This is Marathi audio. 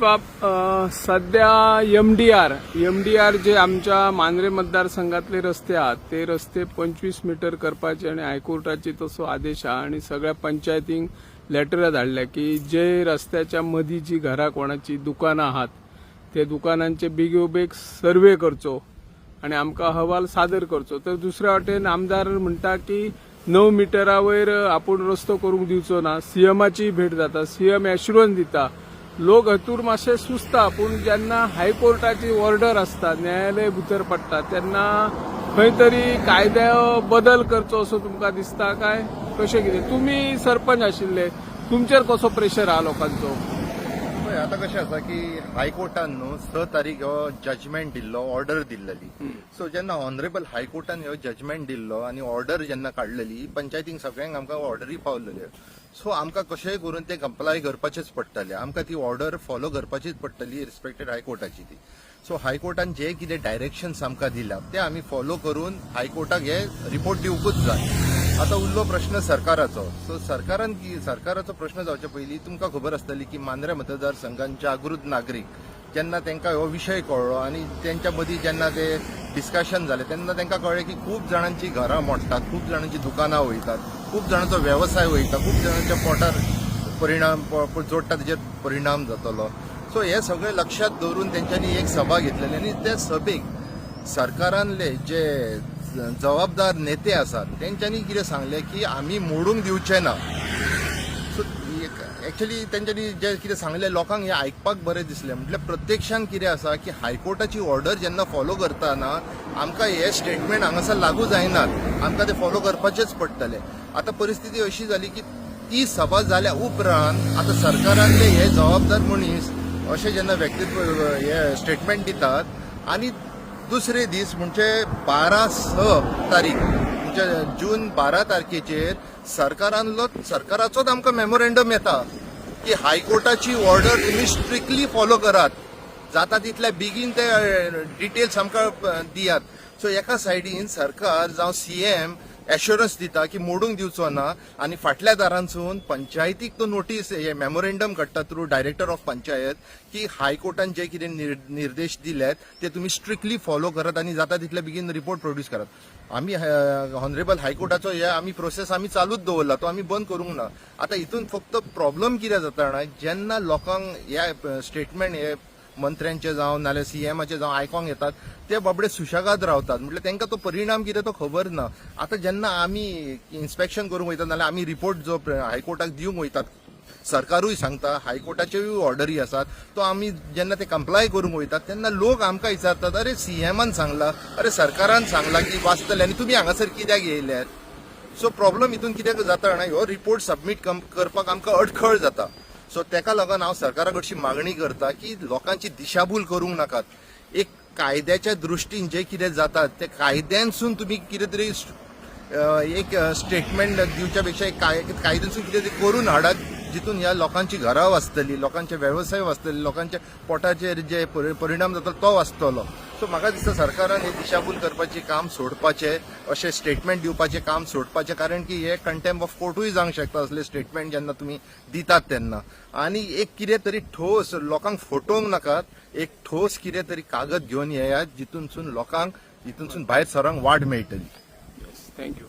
बाप सध्या M D R M D R जे आमच्या मांद्रे मतदारसंघातले रस्ते आहात ते रस्ते पंचवीस मीटर करपाचे आणि हायकोर्टाचे तसो आदेश आहा आणि सगळ्या पंचायतींक लेटरां धाडल्या की जे रस्त्याच्या मदीं जी घरां कोणाची दुकानां आहात ते दुकानांचे बेगोबेग सर्वे करचो आणि आमकां अहवाल सादर करचो. तर दुसऱ्या वाटेन आमदार म्हणटा की णव मिटरा वयर आपूण रस्तो करूंक दिवचो ना सीएमाची भेट जाता सीएम एश्युरन्स दिता लोक हातूर मातशे सुस्ता पूण जेन्ना हायकोर्टाची ऑर्डर आसता न्यायालय भितर पडटा तेन्ना खंय तरी कायद्या बदल करचो असो तुमकां दिसता काय? कशें कितें? तुमी सरपंच आशिल्ले तुमचेर कसो प्रेशर आहा लोकांचो? पळय आतां कशें आसा की हायकोर्टान न्हू स तारीख हो जजमेंट दिल्लो ऑर्डर दिल्लली. सो जेन्ना ऑनरेबल हायकोर्टान हो जजमेंट दिल्लो आनी ऑर्डर जेन्ना काडलेली पंचायतींक सगळ्यांक आमकां ऑर्डरी पावलेल्यो. सो आमकां कशेंय करून ते कंप्लाय करपाचेच पडटले. आमकां ती ऑर्डर फॉलो करपाचीच पडटली रिस्पेक्टेड हायकोर्टाची ती. सो हायकोर्टान जे कितें डायरेक्शन्स आमकां दिल्या ते आमी फॉलो करून हायकोर्टाक हे रिपोर्ट दिवंकूच जाय. आता उरलो प्रश्न सरकाराचो. सो सरकारान की सरकाराचो प्रश्न जावचे पयलीं तुमकां खबर आसतली की मांद्रे मतदारसंघान जागृत नागरीक जेन्ना तांकां हो विशय कळ्ळो आनी तेंच्या मदीं जेन्ना ते डिस्कशन जालें तेन्ना तांकां कळ्ळें की खूब जाणांची घरां मोडटात खूब जाणांची दुकानां वयतात खूब जाणांचो वेवसाय वयता खूब जाणांच्या पोटार परिणाम जोडटा तेजेर परिणाम जातलो. सो हे सगळें लक्षात दवरून तेंच्यांनी एक सभा घेतलेली आनी त्या सभेक सरकारांतले जे जबाबदार नेते आसात तेंच्यांनी कितें सांगलें की आमी मोडूंक दिवचे ना. सो एक्चुली तेंच्यांनी जे कितें सांगलें लोकांक हें आयकपाक बरें दिसलें. म्हटल्यार प्रत्यक्षान कितें आसा की हायकोर्टाची ऑर्डर जेन्ना फॉलो करताना आमकां हे स्टेटमेंट हांगासर लागू जायनात. आमकां ते फॉलो करपाचेच पडटले. आतां परिस्थिती अशी जाली की ती सभा जाल्या उपरांत आतां सरकारांतले हे जबाबदार मनीस अशें जेन्ना व्यक्तित्व हे स्टेटमेंट दितात आनी दुसरे दीस म्हणजे बारा स तारीख म्हणजे जून बारा तारखेचेर सरकारांलो सरकाराचोच आमकां मेमोरेंडम येता की हायकोर्टाची ऑर्डर तुमी स्ट्रिक्टली फॉलो करात. जाता तितल्या बेगीन ते डिटेल्स आमकां दियात. सो एका सायडीन सरकार जावं सीएम एश्युरन्स दिता की मोडूंक दिवचो ना आनी फाटल्या दारांसून पंचायतीक तो नोटीस हे मेमोरेंडम काडटा थ्रू डायरेक्टर ऑफ पंचायत की हायकोर्टान जे कितें निर्देश दिल्यात ते तुमी स्ट्रिक्टली फॉलो करात आनी जाता तितले बेगीन रिपोर्ट प्रोड्यूस करात. आमी हॉनरेबल हायकोर्टाचो हे आमी प्रोसेस आमी चालूच दवरला तो आमी बंद करूंक ना. आतां हितून फक्त प्रॉब्लेम कितें जाता जाणा जेन्ना लोकांक हे स्टेटमेंट हे मंत्र्यांचे जावं नाल्यार सीएमाचे जावं आयकोंक येतात ते बाबडे सुशेगाद रावतात. म्हटल्यार तांकां तो परिणाम कितें तो खबर ना. आतां जेन्ना आमी इन्स्पेक्शन करूंक वयतात नाल्यार आमी रिपोर्ट जो हायकोर्टाक दिवंक वयतात सरकारूय सांगता हायकोर्टाच्योय ऑर्डरी आसात तो आमी जेन्ना ते कंप्लाय करूंक वयतात तेन्ना लोक आमकां विचारतात अरे सीएमान सांगला अरे सरकारान सांगला की वाचतले आनी तुमी हांगासर कित्याक येयल्यात? सो प्रॉब्लम हितून कितें जाता जाणा ह्यो रिपोर्ट सबमीट करपाक आमकां अडखळ जाता. सो तेका लागून हांव सरकारा कडची मागणी करता की लोकांची दिशाभूल करूंक नाकात. एक कायद्याच्या दृश्टीन जे कितें जाता ते कायद्यांसून तुमी कितें तरी एक स्टेटमेंट दिवच्या पेक्षा एक काय- कितें तरी करून हाडात जितून ह्या लोकांची घरां वाचतली लोकांचे वेवसाय वाचतले लोकांच्या पोटाचेर जे परिणाम जाता तो वाचतलो. सो म्हाका दिसता सरकारान हे दिशाभूल करपाचें काम सोडपाचें अशें स्टेटमेंट दिवपाचें काम सोडपाचें कारण की हे कंटेम्प ऑफ कोर्टूय जावंक शकता असले स्टेटमेंट जेन्ना तुमी दितात तेन्ना आनी एक कितें तरी ठोस लोकांक फटोवंक नाकात एक ठोस कितें तरी कागद घेवन येयात जितूनसून लोकांक हितूनसून भायर सरोंक वाट मेळटली. थँक्यू